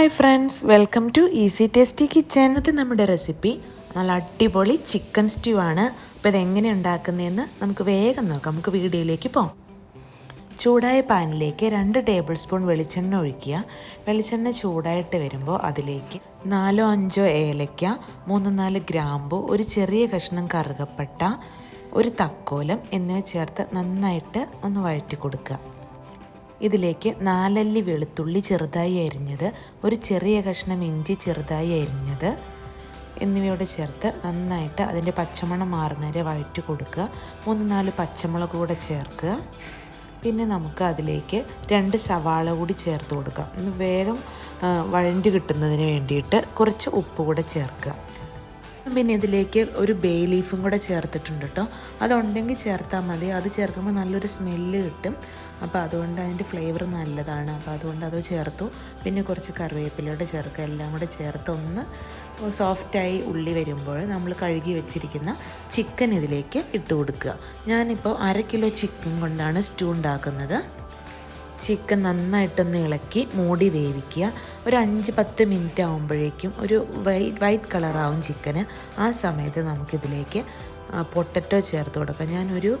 Hi friends welcome to easy tasty kitchen. ഇന്നത്തെ നമ്മുടെ recipe നല്ല അടിപൊളി ചിക്കൻ സ്റ്റ്യൂ ആണ്. അപ്പോൾ ഇതെങ്ങനെ ഉണ്ടാക്കുന്നതെന്ന് നമുക്ക് വേഗം നോക്കാം. നമുക്ക് വീഡിയോയിലേക്ക് പോകാം. ചൂടായ പാനിലേക്ക് രണ്ട് ടേബിൾ സ്പൂൺ വെളിച്ചെണ്ണ ഒഴിക്കുക. വെളിച്ചെണ്ണ ചൂടായിട്ട് വരുമ്പോൾ അതിലേക്ക് നാലോ അഞ്ചോ ഏലയ്ക്ക മൂന്ന് നാല് ഗ്രാമ്പു ഒരു ചെറിയ കഷ്ണം കറുകപ്പട്ട ഒരു തക്കോലം എന്നിവ ചേർത്ത് നന്നായിട്ട് ഒന്ന് വഴറ്റി കൊടുക്കുക. ഇതിലേക്ക് നാലല്ലി വെളുത്തുള്ളി ചെറുതായി അരിഞ്ഞത് ഒരു ചെറിയ കഷ്ണം ഇഞ്ചി ചെറുതായി അരിഞ്ഞത് എന്നിവയോട് ചേർത്ത് നന്നായിട്ട് അതിന്റെ പച്ചമണം മാറുന്നവരെ വഴറ്റി കൊടുക്കുക. മൂന്ന് നാല് പച്ചമുളക് കൂടെ ചേർക്കുക. പിന്നെ നമുക്ക് അതിലേക്ക് രണ്ട് സവാള കൂടി ചേർത്ത് കൊടുക്കാം. ഒന്ന് വേഗം വഴഞ്ഞ് കിട്ടുന്നതിന് വേണ്ടിയിട്ട് കുറച്ച് ഉപ്പ് കൂടെ ചേർക്കുക. പിന്നെ ഇതിലേക്ക് ഒരു ബേ ലീഫും കൂടെ ചേർത്തിട്ടുണ്ട് കേട്ടോ അതുണ്ടെങ്കിൽ ചേർത്താൽ മതി. അത് ചേർക്കുമ്പോൾ നല്ലൊരു സ്മെല്ല് കിട്ടും. അപ്പോൾ അതുകൊണ്ട് അതിന്റെ ഫ്ലേവർ നല്ലതാണ്. അപ്പോൾ അതുകൊണ്ട് അത് ചേർത്തു. പിന്നെ കുറച്ച് കറിവേപ്പിലയുടെ ചേർക്കുക. എല്ലാം കൂടെ ചേർത്ത് ഒന്ന് സോഫ്റ്റായി ഉള്ളി വരുമ്പോൾ നമ്മൾ കഴുകി വെച്ചിരിക്കുന്ന ചിക്കൻ ഇതിലേക്ക് ഇട്ട് കൊടുക്കുക. ഞാനിപ്പോൾ അര കിലോ ചിക്കൻ കൊണ്ടാണ് സ്റ്റൂ ഉണ്ടാക്കുന്നത്. ചിക്കൻ നന്നായിട്ടൊന്ന് ഇളക്കി മൂടി വേവിക്കുക. ഒരു അഞ്ച് പത്ത് മിനിറ്റ് ആകുമ്പോഴേക്കും ഒരു വൈറ്റ് വൈറ്റ് കളറാവും ചിക്കന്. ആ സമയത്ത് നമുക്കിതിലേക്ക് പൊട്ടറ്റോ ചേർത്ത് കൊടുക്കാം. ഞാനൊരു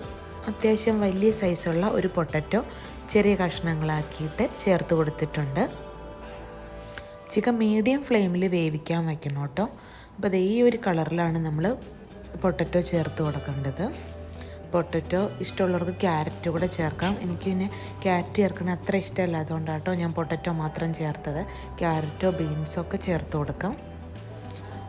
അത്യാവശ്യം വലിയ സൈസുള്ള ഒരു പൊട്ടറ്റോ ചെറിയ കഷ്ണങ്ങളാക്കിയിട്ട് ചേർത്ത് കൊടുത്തിട്ടുണ്ട്. ചിക്കൻ മീഡിയം ഫ്ലെയിമിൽ വേവിക്കാൻ വയ്ക്കണം കേട്ടോ. അപ്പോൾ ഈ ഒരു കളറിലാണ് നമ്മൾ പൊട്ടറ്റോ ചേർത്ത് കൊടുക്കേണ്ടത്. പൊട്ടറ്റോ ഇഷ്ടമുള്ളവർക്ക് ക്യാരറ്റ് കൂടെ ചേർക്കാം. എനിക്ക് പിന്നെ ക്യാരറ്റ് ചേർക്കണ അത്ര ഇഷ്ടമല്ല. അതുകൊണ്ടാട്ടോ ഞാൻ പൊട്ടറ്റോ മാത്രം ചേർത്തത്. ക്യാരറ്റോ ബീൻസോ ഒക്കെ ചേർത്ത് കൊടുക്കാം.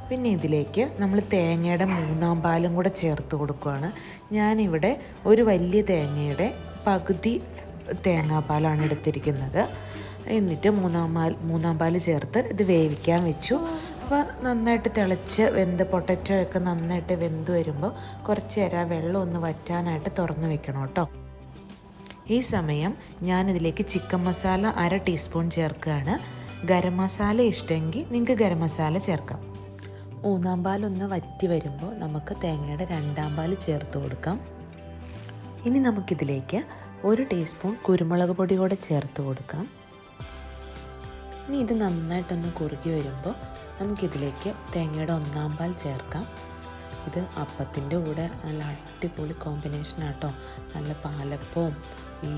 പിന്നെ ഇതിലേക്ക് നമ്മൾ തേങ്ങയുടെ മൂന്നാം പാലും കൂടെ ചേർത്ത് കൊടുക്കുകയാണ് ഞാനിവിടെ ഒരു വലിയ തേങ്ങയുടെ പകുതി തേങ്ങാപ്പാലാണ് എടുത്തിരിക്കുന്നത്. എന്നിട്ട് മൂന്നാം പാൽ മൂന്നാം പാൽ ചേർത്ത് ഇത് വേവിക്കാൻ വെച്ചു. അപ്പോൾ നന്നായിട്ട് തിളച്ച് വെന്ത് പൊട്ടറ്റോ ഒക്കെ നന്നായിട്ട് വെന്ത് വരുമ്പോൾ കുറച്ച് നേരം വെള്ളം ഒന്ന് വറ്റാനായിട്ട് തുറന്ന് വെക്കണം കേട്ടോ. ഈ സമയം ഞാനിതിലേക്ക് ചിക്കൻ മസാല അര ടീസ്പൂൺ ചേർക്കുകയാണ്. ഗരം മസാല ഇഷ്ടമെങ്കിൽ നിങ്ങൾക്ക് ഗരം മസാല ചേർക്കാം. മൂന്നാം പാലൊന്ന് വറ്റി വരുമ്പോൾ നമുക്ക് തേങ്ങയുടെ രണ്ടാം പാൽ ചേർത്ത് കൊടുക്കാം. ഇനി നമുക്കിതിലേക്ക് ഒരു ടീസ്പൂൺ കുരുമുളക് പൊടി കൂടെ ചേർത്ത് കൊടുക്കാം. ഇനി ഇത് നന്നായിട്ടൊന്ന് കുറുകി വരുമ്പോൾ നമുക്കിതിലേക്ക് തേങ്ങയുടെ ഒന്നാം പാൽ ചേർക്കാം. ഇത് അപ്പത്തിന്റെ കൂടെ നല്ല അടിപൊളി കോമ്പിനേഷനാട്ടോ നല്ല പാലപ്പവും ഈ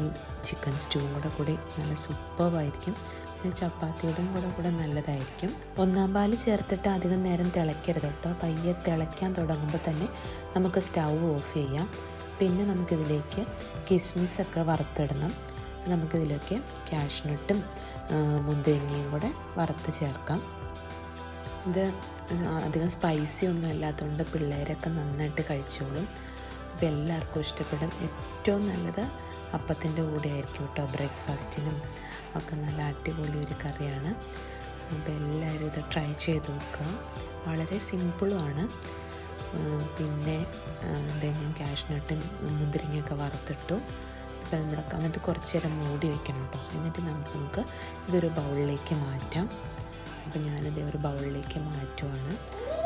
ചിക്കൻ സ്റ്റൂവും കൂടെ കൂടി നല്ല സൂപ്പറായിരിക്കും പിന്നെ ചപ്പാത്തിയുടെയും കൂടെ കൂടെ നല്ലതായിരിക്കും. ഒന്നാം പാൽ ചേർത്തിട്ട് അധികം നേരം തിളയ്ക്കരുത് കേട്ടോ. പയ്യെ തിളയ്ക്കാൻ തുടങ്ങുമ്പോൾ തന്നെ നമുക്ക് സ്റ്റൗ ഓഫ് ചെയ്യാം. പിന്നെ നമുക്കിതിലേക്ക് കിസ്മിസൊക്കെ വറുത്തിടണം. നമുക്കിതിലേക്ക് ക്യാഷ്നട്ടും മുന്തിരിങ്ങയും കൂടെ വറുത്ത് ചേർക്കാം. ഇത് അധികം സ്പൈസി ഒന്നും അല്ലാത്തതുകൊണ്ട് പിള്ളേരൊക്കെ നന്നായിട്ട് കഴിച്ചോളും. അപ്പോൾ എല്ലാവർക്കും ഇഷ്ടപ്പെടും. ഏറ്റവും നല്ലത് അപ്പത്തിന്റെ കൂടെ ആയിരിക്കും കേട്ടോ ബ്രേക്ക്ഫാസ്റ്റിനും ഒക്കെ നല്ല അടിപൊളി ഒരു കറിയാണ്. അപ്പോൾ എല്ലാവരും ഇത് ട്രൈ ചെയ്ത് നോക്കുക. വളരെ സിമ്പിളുമാണ് പിന്നെ എന്തെങ്കിലും ഞാൻ ക്യാഷ്നട്ടും മുന്തിരിങ്ങയൊക്കെ വറുത്തിട്ടു. ഇപ്പം നമ്മുടെ എന്നിട്ട് കുറച്ച് നേരം മൂടി വെക്കണം കേട്ടോ എന്നിട്ട് നമുക്ക് ഇതൊരു ബൗളിലേക്ക് മാറ്റാം. അപ്പോൾ ഞാനത് ഒരു ബൗളിലേക്ക് മാറ്റുവാണ്.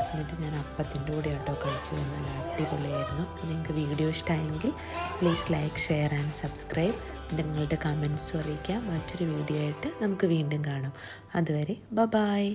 എന്നിട്ട് ഞാൻ അപ്പത്തിന്റെ കൂടെ കേട്ടോ കഴിച്ചത്. നല്ല അടിപൊളിയായിരുന്നു. നിങ്ങൾക്ക് വീഡിയോ ഇഷ്ടമായെങ്കിൽ please like share and subscribe നിങ്ങളുടെ കമൻസും അറിയിക്കുക മറ്റൊരു വീഡിയോ ആയിട്ട് നമുക്ക് വീണ്ടും കാണാം. അതുവരെ ബ ബായ്